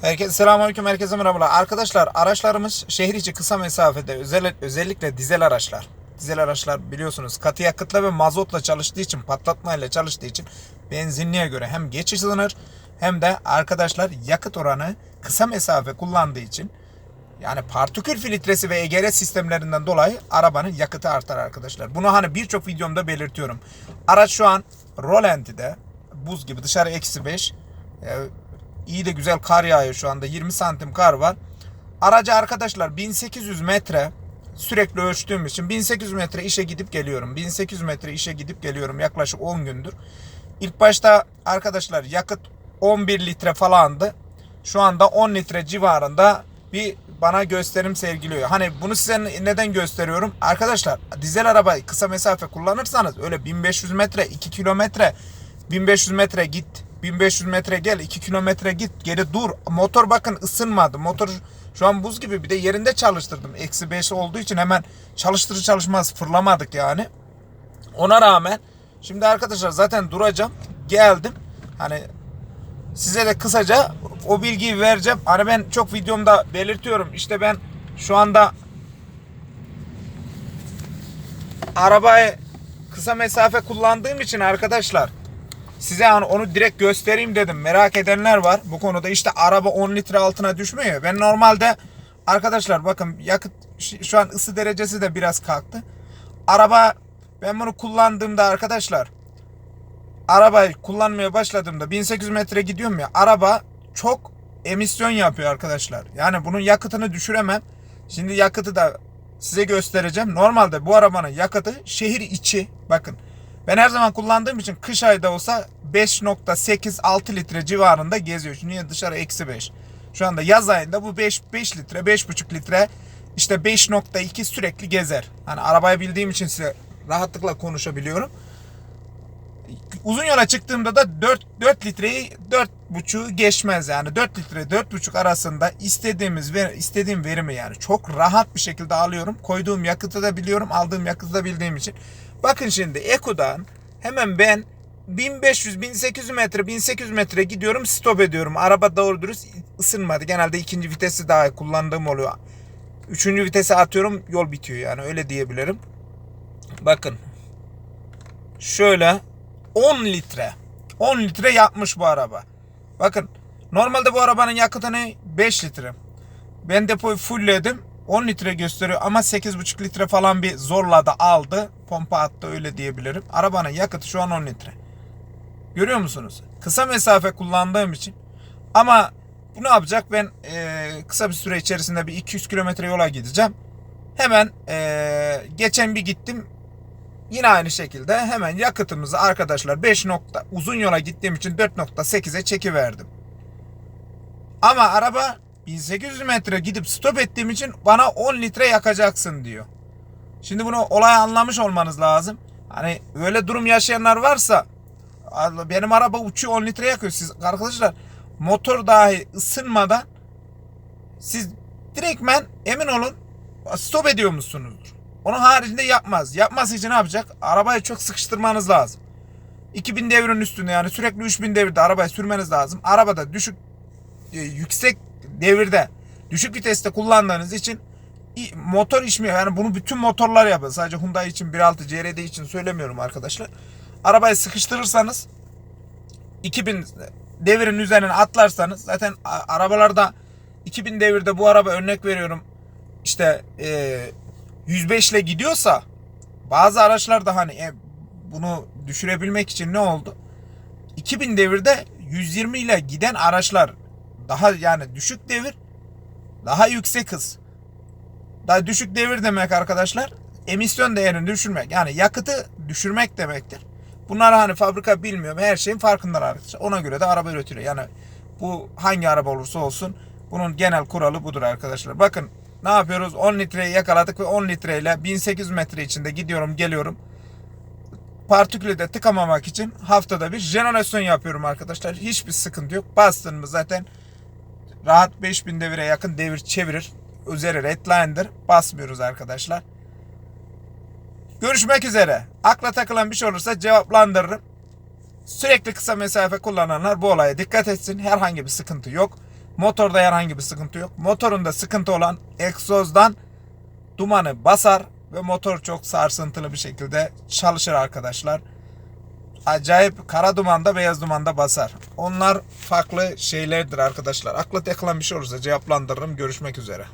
Herkese selamünaleyküm, herkese merhabalar. Arkadaşlar araçlarımız şehir içi kısa mesafede özel, özellikle dizel araçlar. Dizel araçlar biliyorsunuz katı yakıtla ve mazotla çalıştığı için, patlatmayla çalıştığı için benzinliğe göre hem geç ısınır hem de arkadaşlar yakıt oranı kısa mesafe kullandığı için yani partikül filtresi ve EGR sistemlerinden dolayı arabanın yakıtı artar arkadaşlar. Bunu hani birçok videomda belirtiyorum. Araç şu an Rolanti'de buz gibi dışarı eksi 5. iyi de güzel kar yağıyor şu anda. 20 santim kar var. Aracı arkadaşlar 1800 metre sürekli ölçtüğüm için 1800 metre işe gidip geliyorum. 1800 metre işe gidip geliyorum yaklaşık 10 gündür. İlk başta arkadaşlar yakıt 11 litre falandı. Şu anda 10 litre civarında bir bana gösterim sergiliyor. Hani bunu size neden gösteriyorum? Arkadaşlar dizel araba kısa mesafe kullanırsanız öyle 1500 metre 2 kilometre 1500 metre git 1500 metre gel 2 kilometre git geri dur. Motor bakın ısınmadı. Motor şu an buz gibi bir de yerinde çalıştırdım. Eksi 5 olduğu için hemen çalıştırır çalışmaz fırlamadık yani. Ona rağmen şimdi arkadaşlar zaten duracağım. Geldim. Hani size de kısaca o bilgiyi vereceğim. Hani ben çok videomda belirtiyorum. İşte ben şu anda arabayı kısa mesafe kullandığım için arkadaşlar size hani onu direkt göstereyim dedim. Merak edenler var bu konuda. İşte araba 10 litre altına düşmüyor. Ben normalde arkadaşlar bakın yakıt şu an ısı derecesi de biraz kalktı. Araba ben bunu kullandığımda arkadaşlar arabayı kullanmaya başladığımda 1800 metre gidiyorum ya araba çok emisyon yapıyor arkadaşlar. Yani bunun yakıtını düşüremem. Şimdi yakıtı da size göstereceğim. Normalde bu arabanın yakıtı şehir içi bakın ben her zaman kullandığım için kış ayda olsa 5.8-6 litre civarında geziyor. Niye dışarı eksi 5. Şu anda yaz ayında bu 5, 5 litre 5.5 litre işte 5.2 sürekli gezer. Hani arabayı bildiğim için size rahatlıkla konuşabiliyorum. Uzun yola çıktığımda da 4, 4 litreyi 4.5'u geçmez yani 4 litre 4.5 arasında istediğimiz ver, istediğim verimi yani çok rahat bir şekilde alıyorum. Koyduğum yakıtı da biliyorum, aldığım yakıtı da bildiğim için. Bakın şimdi Eko'dan hemen ben 1500-1800 metre 1800 metre gidiyorum stop ediyorum. Araba doğru dürüst ısınmadı. Genelde ikinci vitesi daha kullandığım oluyor. Üçüncü vitese atıyorum yol bitiyor yani öyle diyebilirim. Bakın. Şöyle 10 litre. 10 litre yapmış bu araba. Bakın normalde bu arabanın yakıtı ne? 5 litre. Ben depoyu fullledim. 10 litre gösteriyor ama 8,5 litre falan bir zorladı aldı. Pompa attı öyle diyebilirim. Arabanın yakıtı şu an 10 litre. Görüyor musunuz? Kısa mesafe kullandığım için. Ama bu ne yapacak? Ben e, kısa bir süre içerisinde bir 200 kilometre yola gideceğim. Hemen e, geçen bir gittim. Yine aynı şekilde hemen yakıtımızı arkadaşlar 5 nokta uzun yola gittiğim için 4.8'e çekiverdim. Ama araba 1800 metre gidip stop ettiğim için bana 10 litre yakacaksın diyor. Şimdi bunu olay anlamış olmanız lazım. Hani öyle durum yaşayanlar varsa benim araba uçuyor 10 litre yakıyor. Siz arkadaşlar motor dahi ısınmadan siz direktmen emin olun stop ediyor musunuzdur. Onun haricinde yapmaz. Yapması için ne yapacak? Arabayı çok sıkıştırmanız lazım. 2000 devrin üstünde yani sürekli 3000 devirde arabayı sürmeniz lazım. Arabada düşük e, yüksek devirde düşük viteste kullandığınız için motor içmiyor. Yani bunu bütün motorlar yapıyor. Sadece Hyundai için 1.6 CRD için söylemiyorum arkadaşlar. Arabayı sıkıştırırsanız 2000 devirin üzerine atlarsanız zaten arabalarda 2000 devirde bu araba örnek veriyorum işte e, 105 ile gidiyorsa bazı araçlarda hani e, bunu düşürebilmek için ne oldu? 2000 devirde 120 ile giden araçlar daha yani düşük devir daha yüksek hız. Daha düşük devir demek arkadaşlar emisyon değerini düşürmek yani yakıtı düşürmek demektir. Bunlar hani fabrika bilmiyor her şeyin farkındalar arkadaşlar. Ona göre de araba üretiyor. Yani bu hangi araba olursa olsun bunun genel kuralı budur arkadaşlar. Bakın ne yapıyoruz? 10 litreyi yakaladık ve 10 litreyle 1800 metre içinde gidiyorum geliyorum. Partikülü de tıkamamak için haftada bir jenerasyon yapıyorum arkadaşlar. Hiçbir sıkıntı yok. Bastın mı zaten rahat 5000 devire yakın devir çevirir. Üzeri redline'dır. Basmıyoruz arkadaşlar. Görüşmek üzere. Akla takılan bir şey olursa cevaplandırırım. Sürekli kısa mesafe kullananlar bu olaya dikkat etsin. Herhangi bir sıkıntı yok. Motorda herhangi bir sıkıntı yok. Motorunda sıkıntı olan egzozdan dumanı basar ve motor çok sarsıntılı bir şekilde çalışır arkadaşlar. Acayip kara dumanda beyaz dumanda basar. Onlar farklı şeylerdir arkadaşlar. Akla takılan şey olursa cevaplandırırım. Görüşmek üzere.